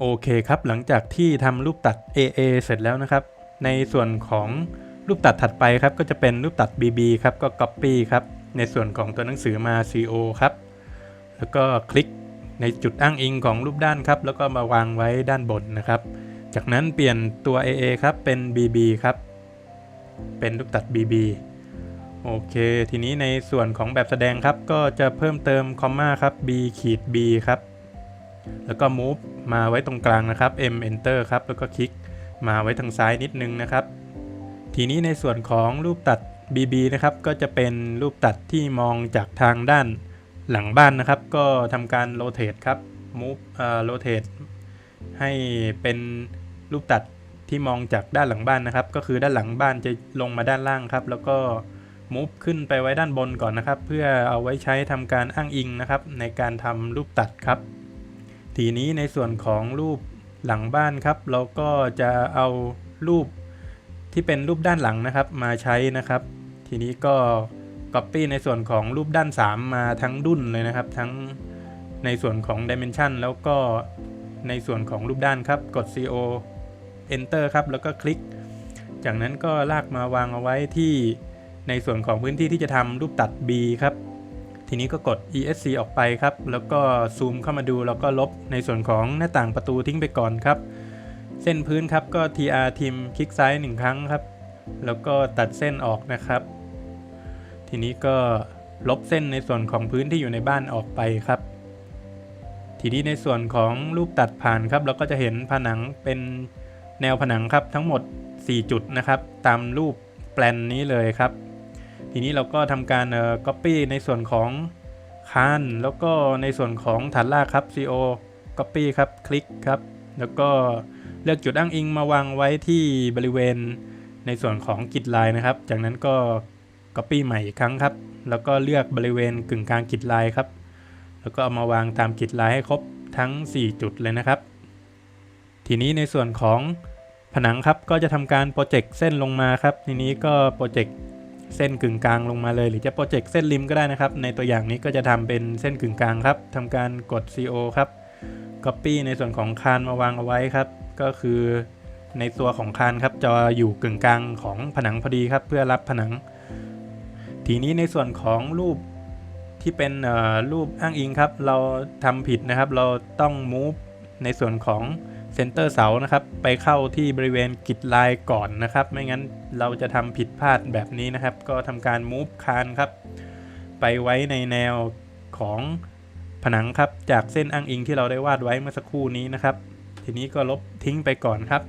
โอเคครับ หลังจากที่ทำรูปตัด AA เสร็จแล้วนะครับ ในส่วนของรูปตัดถัดไปครับ ก็จะเป็นรูปตัด BB ครับ ก็ Copy ครับ ในส่วนของตัวหนังสือมา CO ครับ แล้วก็คลิกในจุดอ้างอิงของรูปด้านครับ แล้วก็มาวางไว้ด้านบนนะครับ จากนั้นเปลี่ยนตัว AA ครับ เป็น BB ครับ เป็นรูปตัด BB โอเค ทีนี้ในส่วนของแบบแสดงครับ ก็จะเพิ่มเติมคอมมาครับ B ขีด B ครับ แล้วก็ move มาไว้ตรงกลางนะครับ M enter ครับ แล้วก็คลิกมาไว้ทางซ้ายนิดนึงนะครับ ทีนี้ในส่วนของรูปตัด BB นะครับ ก็จะเป็นรูปตัดที่มองจากทางด้านหลังบ้านนะครับ ก็ทำการ rotate ครับ move เอ่อ rotate ให้เป็นรูปตัดที่มองจากด้านหลังบ้านนะครับ ก็คือด้านหลังบ้านจะลงมาด้านล่างครับ แล้วก็ move ขึ้นไปไว้ด้านบนก่อนนะครับ เพื่อเอาไว้ใช้ทำการอ้างอิงนะครับ ในการทำรูปตัดครับ ทีนี้ในส่วนของรูปหลังบ้านครับ เราก็จะเอารูปที่เป็นรูปด้านหลังนะครับมาใช้นะครับ ทีนี้ก็ Copy ในส่วนของรูปด้าน 3 มาทั้งดุ้นเลยนะครับ ทั้งในส่วนของ Dimension แล้วก็ในส่วนของรูปด้านครับกด CO Enter ครับ แล้วก็คลิก จากนั้นก็ลากมาวางเอาไว้ที่ในส่วนของพื้นที่ที่จะทำรูปตัด B ครับ ทีนี้ก็กด ESC ออกไปครับ แล้วก็ซูมเข้ามาดูแล้วก็ลบในส่วนของหน้าต่างประตูทิ้งไปก่อนครับ เส้นพื้นครับก็ TR ทิมคลิกซ้ายหนึ่งครั้งครับ แล้วก็ตัดเส้นออกนะครับ ทีนี้ก็ลบเส้นในส่วนของพื้นที่อยู่ในบ้านออกไปครับ ทีนี้ในส่วนของรูปตัดผ่านครับ เราก็จะเห็นผนังเป็นแนวผนังครับทั้งหมด 4 จุดนะครับ ตามรูปแปลนนี้เลยครับ ทีนี้เราก็ทำการเอ่อ copy ในส่วนของคานแล้วก็ในส่วนของฐานรากครับ CO copy ครับคลิกครับ แล้วก็เลือกจุดอ้างอิงมาวางไว้ที่บริเวณในส่วนของกิจลายนะครับ จากนั้นก็ copy ใหม่อีกครั้งครับ แล้วก็เลือกบริเวณกึ่งกลางกิจลายครับ แล้วก็เอามาวางตามกิจลายให้ครบทั้ง 4 จุดเลยนะครับ ทีนี้ในส่วนของผนังครับก็จะทำการโปรเจกต์เส้นลงมาครับ ทีนี้ก็โปรเจกต์ เส้นกึ่งกลางลงมาเลย หรือจะโปรเจกต์เส้นริมก็ได้นะครับ ในตัวอย่างนี้ก็จะทำเป็นเส้นกึ่งกลางครับทำการกด CO ครับ Copy ในส่วนของคานมาวางเอาไว้ครับ ก็คือในตัวของคานครับจะอยู่กึ่งกลางของผนังพอดีครับ เพื่อรับผนัง ทีนี้ในส่วนของรูปที่เป็นรูปอ้างอิงครับ เราทำผิดนะครับ เราต้อง move ในส่วนของ เซนเตอร์เสานะครับ ไปเข้าที่บริเวณกิจลายก่อนนะครับ ไม่งั้นเราจะทำผิดพลาดแบบนี้นะครับ ก็ทำการ move คานครับ ไปไว้ในแนวของผนังครับจากเส้นอ้างอิงที่เราได้วาดไว้เมื่อสักครู่นี้นะครับ ทีนี้ก็ลบทิ้งไปก่อนครับ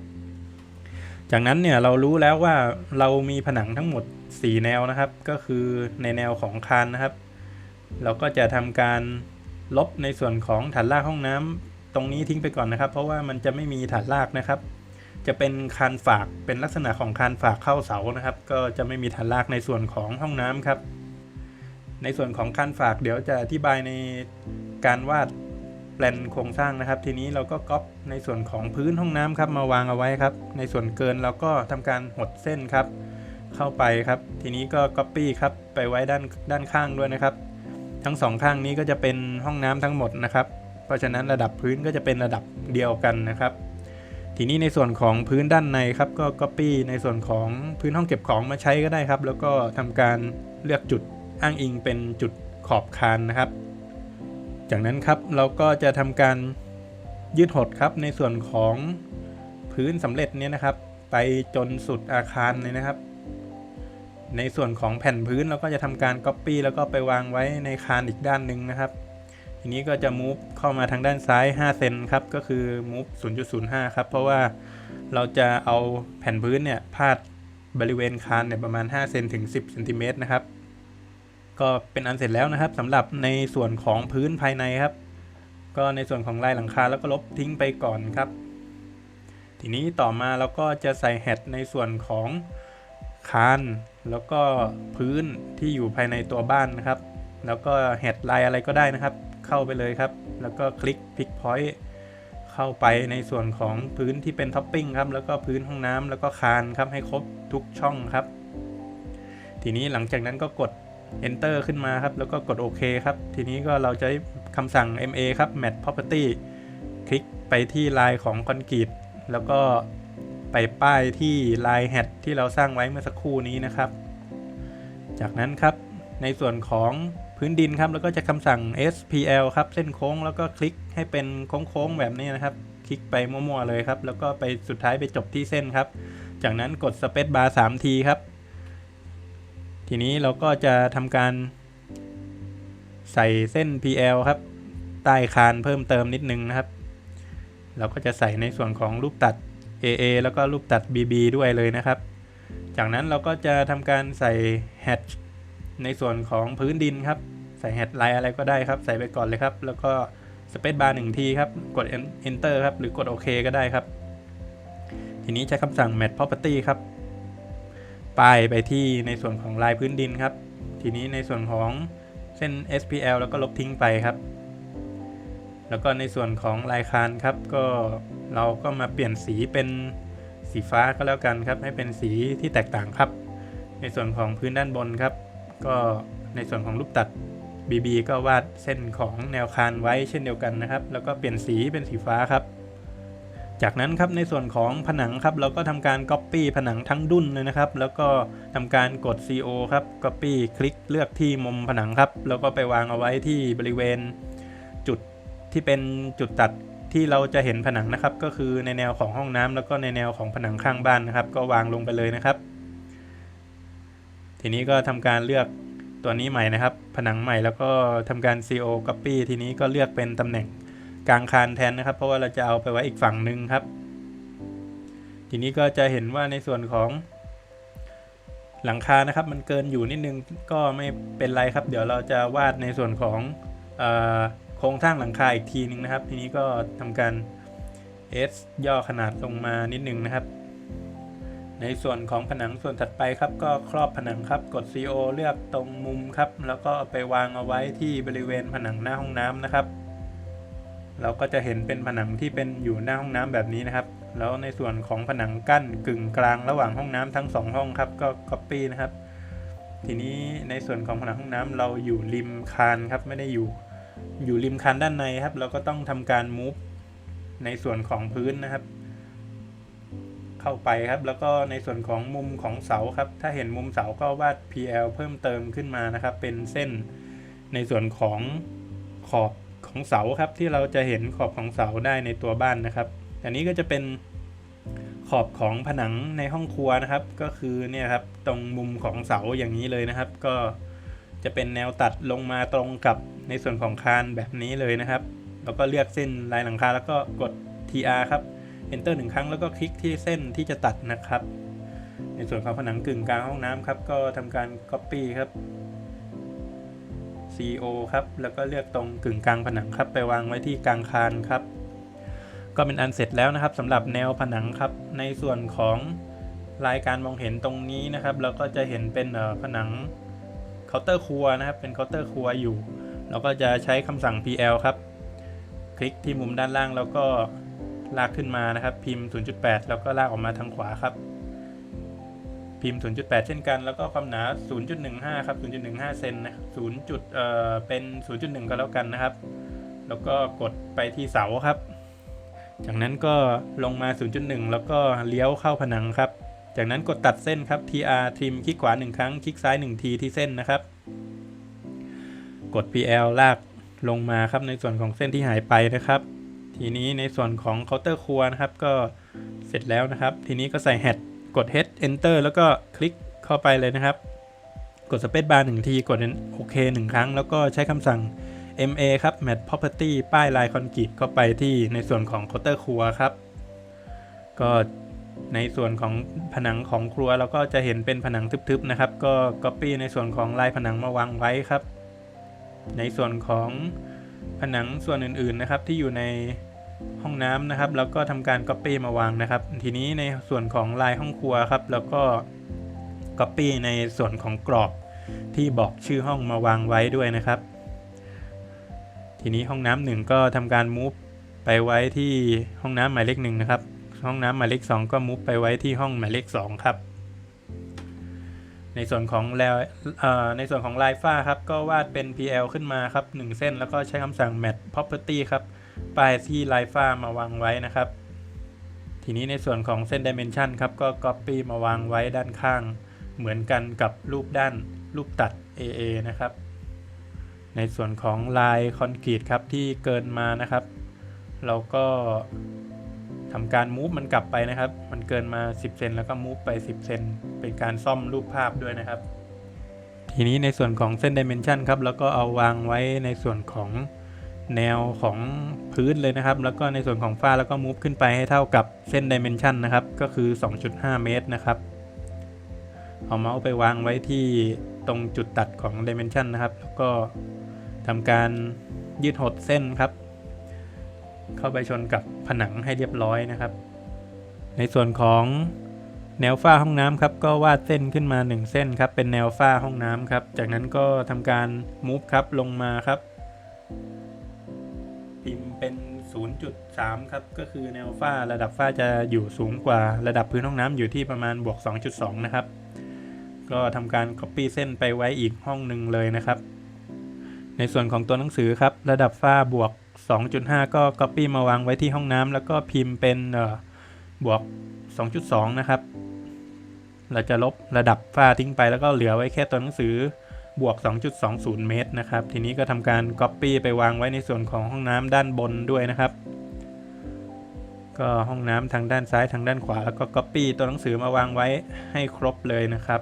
จากนั้นเนี่ยเรารู้แล้วว่าเรามีผนังทั้งหมด 4 แนวนะครับ ก็คือในแนวของคานนะครับ เราก็จะทำการลบในส่วนของฐานรากห้องน้ำ ตรงนี้ทิ้งไปก่อนนะครับ เพราะว่ามันจะไม่มีฐานรากนะครับ จะเป็นคานฝากเป็นลักษณะของคานฝากเข้าเสานะครับ ก็จะไม่มีฐานรากในส่วนของห้องน้ำครับ ในส่วนของคานฝากเดี๋ยวจะอธิบายในการวาดแปลนโครงสร้างนะครับ ทีนี้เราก็ก๊อปในส่วนของพื้นห้องน้ำครับ มาวางเอาไว้ครับ ในส่วนเกินเราก็ทำการหดเส้นครับ เข้าไปครับ ทีนี้ก็ Copy ครับไปไว้ด้านด้านข้างด้วยนะครับ ทั้งสองข้างนี้ก็จะเป็นห้องน้ำทั้งหมดนะครับ เพราะฉะนั้นระดับพื้นก็จะเป็นระดับเดียวกันนะครับ ทีนี้ในส่วนของพื้นด้านในครับก็ Copy ในส่วนของพื้นห้องเก็บของมาใช้ก็ได้ครับ แล้วก็ทำการเลือกจุดอ้างอิงเป็นจุดขอบคานนะครับ จากนั้นครับเราก็จะทำการยืดหดครับในส่วนของพื้นสำเร็จเนี่ยนะครับ ไปจนสุดอาคารเลยนะครับในส่วนของแผ่นพื้นเราก็จะทำการ Copy แล้วก็ไปวางไว้ในคานอีกด้านหนึ่งนะครับ ทีนี้ก็จะ move เข้ามาทางด้านซ้าย 5 เซนครับ ก็คือ move 0.05 ครับ เพราะว่าเราจะเอาแผ่นพื้นเนี่ยพาดบริเวณคานเนี่ยประมาณ 5 เซนถึง 10 เซนติเมตรนะครับ ก็เป็นอันเสร็จแล้วนะครับสำหรับในส่วนของพื้นภายในครับ ก็ในส่วนของลายหลังคาแล้วก็ลบทิ้งไปก่อนครับ ทีนี้ต่อมาเราก็จะใส่แฮดในส่วนของคานแล้วก็พื้นที่อยู่ภายในตัวบ้านนะครับ แล้วก็แฮดลายอะไรก็ได้นะครับ เข้าไปเลยครับ แล้วก็คลิกพิกพอยต์เข้าไปในส่วนของพื้นที่เป็นท็อปปิ้งครับ แล้วก็พื้นห้องน้ำแล้วก็คานครับให้ครบทุกช่องครับ ทีนี้หลังจากนั้นก็กด enter ขึ้นมาครับ แล้วก็กดโอเคครับ ทีนี้ก็เราจะคำสั่ง ma ครับ match property คลิกไปที่ลายของคอนกรีตแล้วก็ไปป้ายที่ลายแฮดที่เราสร้างไว้เมื่อสักครู่นี้นะครับ จากนั้นครับในส่วนของ พื้นดินครับ แล้วก็จะคำสั่ง SPL ครับ เส้นโค้งแล้วก็คลิกให้เป็นโค้งๆแบบนี้นะครับ คลิกไปมั่วๆเลยครับ แล้วก็ไปสุดท้ายไปจบที่เส้นครับ จากนั้นกด Space Bar 3ทีครับ ทีนี้เราก็จะทำการ ใส่เส้น PL ครับ ใต้คานเพิ่มเติมนิดนึงนะครับ เราก็จะใส่ในส่วนของรูปตัด AA แล้วก็รูปตัด BB ด้วยเลยนะครับ จากนั้นเราก็จะทำการใส่แฮช ในส่วนของพื้นดินครับ ใส่แฮชไลน์อะไรก็ได้ครับ ใส่ไปก่อนเลยครับ แล้วก็สเปซบาร์หนึ่งทีครับ กด enter ครับ หรือกดโอเคก็ได้ครับ ทีนี้ใช้คำสั่ง match property ครับป้ายไปที่ในส่วนของลายพื้นดินครับ ทีนี้ในส่วนของเส้น SPL แล้วก็ลบทิ้งไปครับ แล้วก็ในส่วนของลายคานครับ ก็เราก็มาเปลี่ยนสีเป็นสีฟ้าก็แล้วกันครับ ให้เป็นสีที่แตกต่างครับ ในส่วนของพื้นด้านบนครับ ก็ในส่วนของรูปตัด BB ก็วาดเส้นของแนวคานไว้เช่นเดียวกันนะครับ แล้วก็เปลี่ยนสีเป็นสีฟ้าครับ จากนั้นครับในส่วนของผนังครับ เราก็ทำการ Copy ผนังทั้งดุ้นเลยนะครับ แล้วก็ทำการกด CO ครับ Copy คลิกเลือกที่มุมผนังครับ แล้วก็ไปวางเอาไว้ที่บริเวณจุดที่เป็นจุดตัดที่เราจะเห็นผนังนะครับ ก็คือในแนวของห้องน้ำแล้วก็ในแนวของผนังข้างบ้านนะครับ ก็วางลงไปเลยนะครับ ทีนี้ก็ทำการเลือกตัวนี้ใหม่นะครับ ผนังใหม่แล้วก็ทำการ CO copy ทีนี้ก็เลือกเป็นตำแหน่งกลางคานแทนนะครับ เพราะว่าเราจะเอาไปไว้อีกฝั่งหนึ่งครับ ทีนี้ก็จะเห็นว่าในส่วนของหลังคานะครับ มันเกินอยู่นิดนึงก็ไม่เป็นไรครับ เดี๋ยวเราจะวาดในส่วนของโครงสร้างหลังคาอีกทีนึงนะครับ ทีนี้ก็ทำการ S ย่อขนาดลงมานิดนึงนะครับ ในส่วนของผนังส่วนถัดไปครับ ก็ครอบผนังครับกด CO เลือกตรงมุมครับ แล้วก็เอาไปวางเอาไว้ที่บริเวณผนังหน้าห้องน้ำนะครับ เราก็จะเห็นเป็นผนังที่เป็นอยู่หน้าห้องน้ำแบบนี้นะครับ แล้วในส่วนของผนังกั้นกึ่งกลางระหว่างห้องน้ำทั้งสองห้องครับ ก็ copy นะครับ ทีนี้ในส่วนของผนังห้องน้ำเราอยู่ริมคานครับไม่ได้อยู่อยู่ริมคานด้านในครับ เราก็ต้องทำการ move ในส่วนของพื้นนะครับ เข้าไปครับ แล้วก็ในส่วนของมุมของเสาครับ ถ้าเห็นมุมเสาก็วาด PL เพิ่มเติมขึ้นมานะครับ เป็นเส้นในส่วนของขอบของเสาครับที่เราจะเห็นขอบของเสาได้ในตัวบ้านนะครับ อันนี้ก็จะเป็นขอบของผนังในห้องครัวนะครับ ก็คือเนี่ยครับตรงมุมของเสาอย่างนี้เลยนะครับ ก็จะเป็นแนวตัดลงมาตรงกับในส่วนของคานแบบนี้เลยนะครับ แล้วก็เลือกเส้นลายหลังคาแล้วก็กด TR ครับ Enter หนึ่งครั้งแล้วก็คลิกที่เส้นที่จะตัดนะครับ ในส่วนของผนังกึ่งกลางห้องน้ำครับ ก็ทำการ Copy ครับ CO ครับ แล้วก็เลือกตรงกึ่งกลางผนังครับ ไปวางไว้ที่กลางคานครับ ก็เป็นอันเสร็จแล้วนะครับสำหรับแนวผนังครับ ในส่วนของรายการมองเห็นตรงนี้นะครับ เราก็จะเห็นเป็นผนังเคาน์เตอร์ครัวนะครับ เป็นเคาน์เตอร์ครัวอยู่ เราก็จะใช้คำสั่ง PL ครับ คลิกที่มุมด้านล่างแล้วก็ ลากขึ้นมานะครับ พิมพ์ 0.8 แล้วก็ลากออกมาทางขวาครับ พิมพ์ 0.8 เช่นกัน แล้วก็ความหนา 0.15 ครับ 0.15 เซนนะ0จุดเอ่อเป็น 0.1 ก็แล้วกันนะครับ แล้วก็กดไปที่เสาครับ จากนั้นก็ลงมา 0.1 แล้วก็เลี้ยวเข้าผนังครับ จากนั้นกดตัดเส้นครับ TR ทิมคลิกขวา 1 ครั้ง คลิกซ้าย 1 ทีที่เส้นนะครับ กด PL ลากลงมาครับในส่วนของเส้นที่หายไปนะครับ ทีนี้ในส่วนของเคาน์เตอร์ครัวนะครับ ก็เสร็จแล้วนะครับ ทีนี้ก็ใส่ head กด head enter แล้วก็คลิกเข้าไปเลยนะครับ กด space bar หนึ่งที กดโอเคหนึ่งครั้ง แล้วก็ใช้คำสั่ง MA ครับ match property ป้ายลายคอนกรีตเข้าไปที่ในส่วนของเคาน์เตอร์ครัวครับ ก็ในส่วนของผนังของครัวเราก็จะเห็นเป็นผนังทึบๆนะครับ ก็ copy ในส่วนของลายผนังมาวางไว้ครับ ในส่วนของผนังส่วนอื่นๆนะครับที่อยู่ใน ห้องน้ำนะครับแล้วก็ทำการ Copy มาวางนะครับ ทีนี้ในส่วนของลายห้องครัวครับ แล้วก็ Copy ในส่วนของกรอบที่บอกชื่อห้องมาวางไว้ด้วยนะครับ ทีนี้ห้องน้ำหนึ่งก็ทำการ move ไปไว้ที่ห้องน้ำหมายเลขหนึ่งนะครับ ห้องน้ำหมายเลขสองก็ move ไปไว้ที่ห้องหมายเลขสองครับ ในส่วนของแล้วในส่วนของลายฝ้าครับก็วาดเป็น PL ขึ้นมาครับ1เส้น แล้วก็ใช้คำสั่ง match property ครับ ป้ายที่ลายฝ้ามาวางไว้นะครับ ทีนี้ในส่วนของเส้นดิเมนชันครับก็ Copy มาวางไว้ด้านข้าง เหมือนกันกับรูปด้านรูปตัด AA นะครับ ในส่วนของลายคอนกรีตครับที่เกินมานะครับ เราก็ทำการมูฟมันกลับไปนะครับ มันเกินมา 10 เซนแล้วก็มูฟไป 10 เซนเป็นการซ่อมรูปภาพด้วยนะครับ ทีนี้ในส่วนของเส้นดิเมนชันครับแล้วก็เอาวางไว้ในส่วนของ แนวของพื้นเลยนะครับ แล้วก็ในส่วนของฝ้าแล้วก็มูฟขึ้นไปให้เท่ากับเส้นดิเมนชันนะครับ ก็คือ 2.5 เมตรนะครับ เอาเมาส์ไปวางไว้ที่ตรงจุดตัดของดิเมนชันนะครับ แล้วก็ทำการยืดหดเส้นครับ เข้าไปชนกับผนังให้เรียบร้อยนะครับ ในส่วนของแนวฝ้าห้องน้ำครับ ก็วาดเส้นขึ้นมา 1 เส้นครับ เป็นแนวฝ้าห้องน้ำครับ จากนั้นก็ทำการมูฟครับลงมาครับ พิมพ์เป็น 0.3 ครับ ก็คือแนวฝ้าระดับฝ้าจะอยู่สูงกว่าระดับพื้นห้องน้ำอยู่ที่ประมาณบวก 2.2 นะครับ ก็ทำการ copy เส้นไปไว้อีกห้องหนึ่งเลยนะครับ ในส่วนของตัวหนังสือครับ ระดับฝ้าบวก 2.5 ก็ copy มาวางไว้ที่ห้องน้ำแล้วก็พิมพ์เป็นบวก 2.2 นะครับ เราจะลบระดับฝ้าทิ้งไปแล้วก็เหลือไว้แค่ตัวหนังสือ บวก 2.20 เมตรนะครับ ทีนี้ก็ทำการ copy ไปวางไว้ในส่วนของห้องน้ำด้านบนด้วยนะครับ ก็ห้องน้ำทางด้านซ้ายทางด้านขวาแล้วก็ copy ตัวหนังสือมาวางไว้ให้ครบเลยนะครับ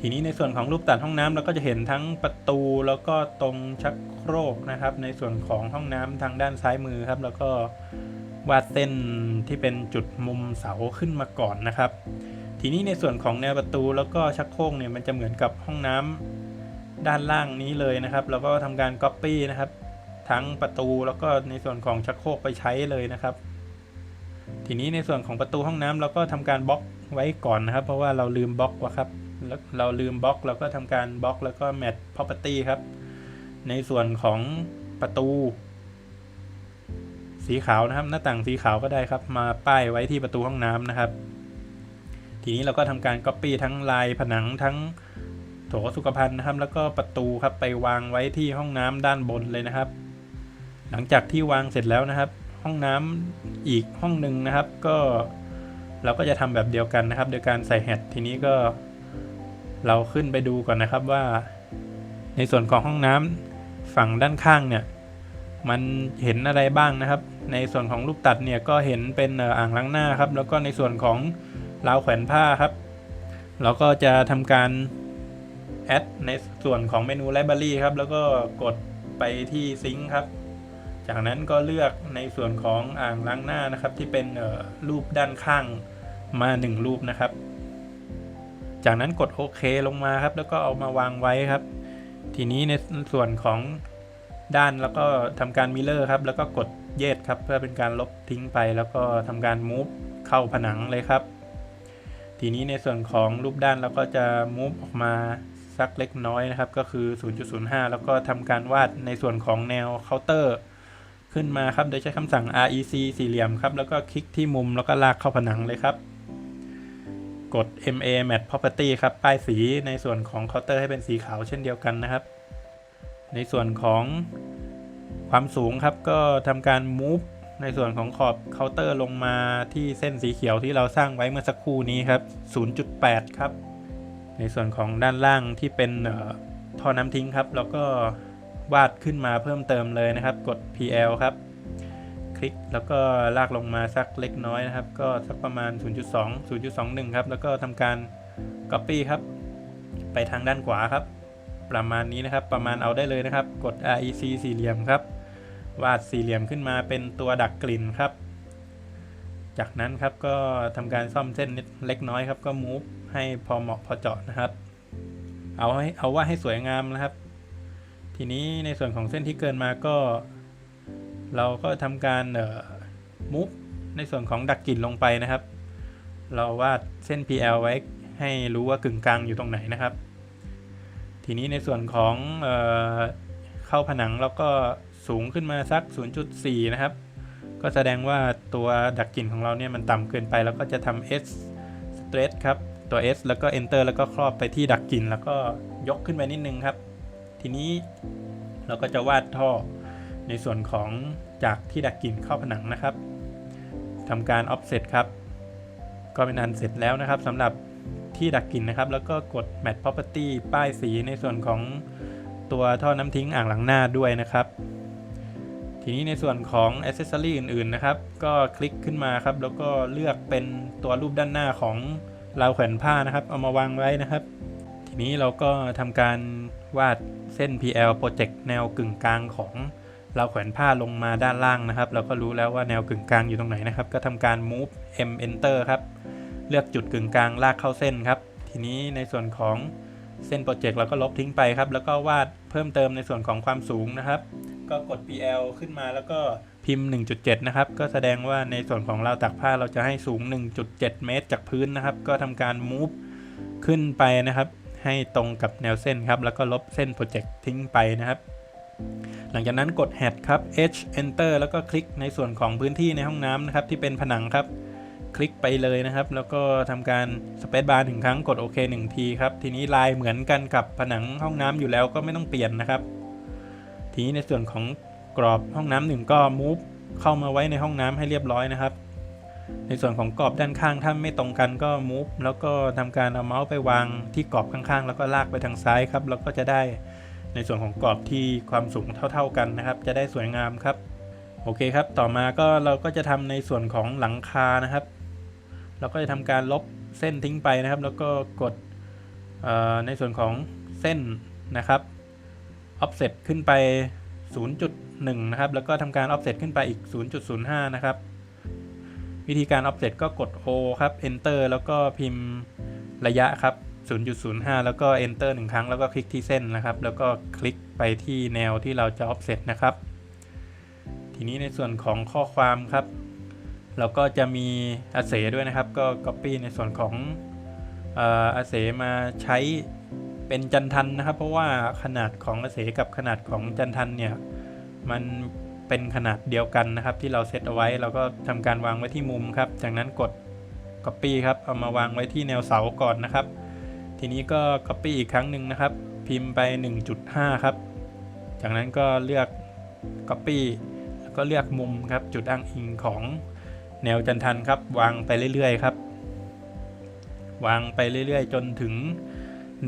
ทีนี้ในส่วนของรูปตัดห้องน้ำเราก็จะเห็นทั้งประตูแล้วก็ตรงชักโครกนะครับ ในส่วนของห้องน้ำทางด้านซ้ายมือครับ แล้วก็วาดเส้นที่เป็นจุดมุมเสาขึ้นมาก่อนนะครับทีนี้ในส่วนของแนวประตูแล้วก็ชักโครกเนี่ยมันจะเหมือนกับห้องน้ำ ด้านล่างนี้เลยนะครับ แล้วก็ทำการ Copy นะครับ ทั้งประตูแล้วก็ในส่วนของชักโครกไปใช้เลยนะครับ ทีนี้ในส่วนของประตูห้องน้ำเราก็ทำการบล็อกไว้ก่อนนะครับ เพราะว่าเราลืมบล็อกว่ะครับแล้วเราลืมบล็อกเราก็ทำการบล็อกแล้วก็แมท property ครับ ในส่วนของประตู สีขาวนะครับ หน้าต่างสีขาวก็ได้ครับ มาป้ายไว้ที่ประตูห้องน้ำนะครับ ทีนี้เราก็ทำการ Copy ทั้งลายผนังทั้ง โถสุขภัณฑ์นะครับ แล้วก็ประตูครับไปวางไว้ที่ห้องน้ำด้านบนเลยนะครับ หลังจากที่วางเสร็จแล้วนะครับ ห้องน้ำอีกห้องหนึ่งนะครับ ก็เราก็จะทำแบบเดียวกันนะครับ โดยการใส่แฮดทีนี้ก็ เราขึ้นไปดูก่อนนะครับว่า ในส่วนของห้องน้ำฝั่งด้านข้างเนี่ย มันเห็นอะไรบ้างนะครับ ในส่วนของลูกตัดเนี่ยก็เห็นเป็นอ่ออ่างล้างหน้าครับ แล้วก็ในส่วนของราวแขวนผ้าครับ เราก็จะทำการ แอดในส่วนของเมนูไลบรารีครับ แล้วก็กดไปที่ซิงค์ครับ จากนั้นก็เลือกในส่วนของอ่างล้างหน้านะครับ ที่เป็นรูปด้านข้างมาหนึ่งรูปนะครับ จากนั้นกดโอเคลงมาครับ แล้วก็เอามาวางไว้ครับ ทีนี้ในส่วนของด้านแล้วก็ทำการมิเลอร์ครับ แล้วก็กดเยดครับ เพื่อเป็นการลบทิ้งไป แล้วก็ทำการมูฟเข้าผนังเลยครับ ทีนี้ในส่วนของรูปด้านเราก็จะมูฟออกมา สักเล็กน้อยนะครับ ก็คือ 0.05 แล้วก็ทำการวาดในส่วนของแนวเคาน์เตอร์ ขึ้นมาครับ โดยใช้คำสั่ง rec สี่เหลี่ยมครับ แล้วก็คลิกที่มุมแล้วก็ลากเข้าผนังเลยครับ กด ma mat property ครับ ป้ายสีในส่วนของเคาน์เตอร์ให้เป็นสีขาวเช่นเดียวกันนะครับ ในส่วนของความสูงครับ ก็ทำการ move ในส่วนของขอบเคาน์เตอร์ลงมาที่เส้นสีเขียวที่เราสร้างไว้เมื่อสักครู่นี้ครับ 0.8 ครับ ในส่วนของด้านล่างที่เป็นท่อน้ำทิ้งครับเราก็วาดขึ้นมาเพิ่มเติมเลยนะครับ กด PL ครับ คลิกแล้วก็ลากลงมาสักเล็กน้อยนะครับ ก็สักประมาณ 0.2 0.21 ครับ แล้วก็ทำการ Copy ครับ ไปทางด้านขวาครับ ประมาณนี้นะครับ ประมาณเอาได้เลยนะครับ กด REC สี่เหลี่ยมครับ วาดสี่เหลี่ยมขึ้นมาเป็นตัวดักกลิ่นครับ จากนั้นครับก็ทำการซ่อมเส้นเล็กน้อยครับก็มูฟให้พอเหมาะพอเจาะนะครับ เอาให้เอาว่าให้สวยงามนะครับ ทีนี้ในส่วนของเส้นที่เกินมาก็ เราก็ทำการเอ่อมูฟในส่วนของดักกลิ่นลงไปนะครับ เราวาดเส้น PL ไว้ให้รู้ว่ากึ่งกลางอยู่ตรงไหนนะครับ ทีนี้ในส่วนของเออเข้าผนังแล้วก็สูงขึ้นมาสัก 0.4 นะครับ ก็แสดงว่าตัวดักกลิ่นของเราเนี่ยมันต่ำเกินไป แล้วก็จะทำ S straight ครับ ตัว S แล้วก็ enter แล้วก็ครอบไปที่ดักกลิ่นแล้วก็ยกขึ้นไปนิดนึงครับ ทีนี้เราก็จะวาดท่อในส่วนของจากที่ดักกลิ่นเข้าผนังนะครับทำการ offset ครับ ก็เป็นอันเสร็จแล้วนะครับสำหรับที่ดักกลิ่นนะครับ แล้วก็กด match property ป้ายสีในส่วนของตัวท่อน้ำทิ้งอ่างหลังหน้าด้วยนะครับ ทีนี้ในส่วนของ accessory อื่นๆนะครับ ก็คลิกขึ้นมาครับ แล้วก็เลือกเป็นตัวรูปด้านหน้าของราวแขวนผ้านะครับ เอามาวางไว้นะครับ ทีนี้เราก็ทำการวาดเส้น PL project แนวกึ่งกลางของราวแขวนผ้าลงมาด้านล่างนะครับ เราก็รู้แล้วว่าแนวกึ่งกลางอยู่ตรงไหนนะครับ ก็ทำการ move m enter ครับ เลือกจุดกึ่งกลางลากเข้าเส้นครับ ทีนี้ในส่วนของเส้นโปรเจกต์เราก็ลบทิ้งไปครับ แล้วก็วาดเพิ่มเติมในส่วนของความสูงนะครับ ก็กด PL ขึ้นมาแล้วก็พิมพ์ 1.7 นะครับ ก็แสดงว่าในส่วนของราวตักผ้าเราจะให้สูง 1.7 เมตรจากพื้นนะครับ ก็ทำการ move ขึ้นไปนะครับ ให้ตรงกับแนวเส้นครับ แล้วก็ลบเส้นโปรเจกต์ทิ้งไปนะครับ หลังจากนั้นกด Head ครับ H Enter แล้วก็คลิกในส่วนของพื้นที่ในห้องน้ำนะครับ ที่เป็นผนังครับ คลิกไปเลยนะครับ แล้วก็ทำการสเปซบาร์หนึ่งครั้ง กดโอเคหนึ่งทีครับ ทีนี้ลายเหมือนกันกับผนังห้องน้ำอยู่แล้วก็ไม่ต้องเปลี่ยนนะครับ ทีนี้ในส่วนของกรอบห้องน้ำหนึ่งก็ move เข้ามาไว้ในห้องน้ำให้เรียบร้อยนะครับ ในส่วนของกรอบด้านข้างถ้าไม่ตรงกันก็ move แล้วก็ทำการเอาเมาส์ไปวางที่กรอบข้างๆ แล้วก็ลากไปทางซ้ายครับ แล้วก็จะได้ในส่วนของกรอบที่ความสูงเท่า ๆกันนะครับ จะได้สวยงามครับ โอเคครับ ต่อมาก็เราก็จะทำในส่วนของหลังคานะครับ เราก็จะทำการลบเส้นทิ้งไปนะครับ แล้วก็กดในส่วนของเส้นนะครับ offset ขึ้นไป 0.1 นะครับ แล้วก็ทำการ offset ขึ้นไปอีก 0.05 นะครับ วิธีการ offset ก็กด O ครับ enter แล้วก็พิมพ์ระยะครับ 0.05 แล้วก็ enter 1 ครั้ง แล้วก็คลิกที่เส้นนะครับ แล้วก็คลิกไปที่แนวที่เราจะ offset นะครับ ทีนี้ในส่วนของข้อความครับ เราก็จะมีอาเสด้วยนะครับ ก็ copy ในส่วนของอาเสมาใช้ เป็นจันทันนะครับ เพราะว่าขนาดของอาเสกับขนาดของจันทันเนี่ยมันเป็นขนาดเดียวกันนะครับ ที่เราเซตเอาไว้เราก็ทำการวางไว้ที่มุมครับ จากนั้นกด copy ครับเอามาวางไว้ที่แนวเสาก่อนนะครับ ทีนี้ก็ copy อีกครั้งหนึ่งนะครับ พิมพ์ไป 1.5 ครับ จากนั้นก็เลือก copy แล้วก็เลือกมุมครับจุดอ้างอิงของแนวจันทันครับ วางไปเรื่อยๆครับ วางไปเรื่อยๆ จนถึง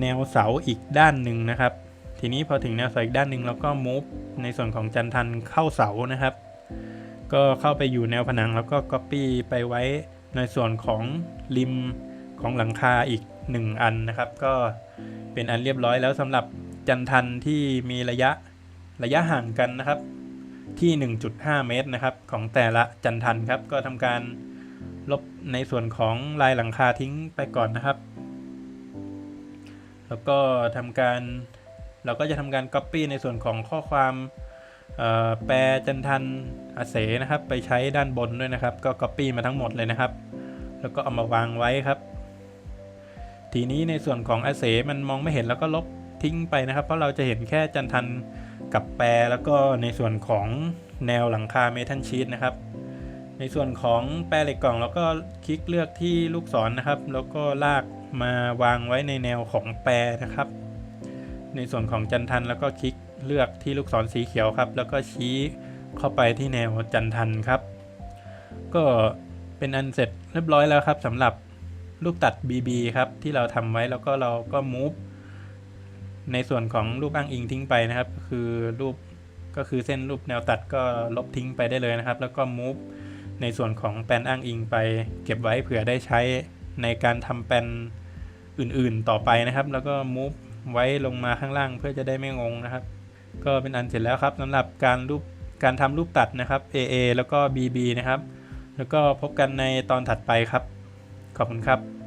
แนวเสาอีกด้านหนึ่งนะครับ ทีนี้พอถึงแนวเสาอีกด้านหนึ่งเราก็ move ในส่วนของจันทันเข้าเสานะครับ ก็เข้าไปอยู่แนวผนังแล้วก็ copy ไปไว้ในส่วนของริมของหลังคาอีก 1 อันนะครับ ก็เป็นอันเรียบร้อยแล้วสำหรับจันทันที่มีระยะระยะห่างกันนะครับที่ 1.5 เมตรนะครับ ของแต่ละจันทันครับ ก็ทำการลบในส่วนของลายหลังคาทิ้งไปก่อนนะครับ แล้วก็ทำการเราก็จะทำการ Copy ในส่วนของข้อความแปลจันทันอาเสนะครับ ไปใช้ด้านบนด้วยนะครับ ก็ Copy มาทั้งหมดเลยนะครับ แล้วก็เอามาวางไว้ครับ ทีนี้ในส่วนของอาเสมันมองไม่เห็นแล้วก็ลบทิ้งไปนะครับ เพราะเราจะเห็นแค่จันทันกับแปรแล้วก็ในส่วนของแนวหลังคาเมทัลชีตนะครับ ในส่วนของแปรเหล็กกล่องเราก็คลิกเลือกที่ลูกศรนนะครับ แล้วก็ลาก มาวางไว้ในแนวของแปรนะครับ ในส่วนของจันทันแล้วก็คลิกเลือกที่ลูกศรสีเขียวครับ แล้วก็ชี้เข้าไปที่แนวจันทันครับ ก็เป็นอันเสร็จเรียบร้อยแล้วครับสำหรับลูกตัด BB ครับที่เราทำไว้แล้วก็เราก็ move ในส่วนของรูปอ้างอิงทิ้งไปนะครับก็คือรูปก็คือเส้นรูปแนวตัดก็ลบทิ้งไปได้เลยนะครับ แล้วก็ move ในส่วนของแปลนอ้างอิงไป เก็บไว้เผื่อได้ใช้ในการทำแปลน อื่นๆต่อไปนะครับ แล้วก็ move ไว้ลงมาข้างล่างเพื่อจะได้ไม่งงนะครับ ก็เป็นอันเสร็จแล้วครับสำหรับการรูปการทำรูปตัดนะครับ AA แล้วก็ BB นะครับ แล้วก็พบกันในตอนถัดไปครับ ขอบคุณครับ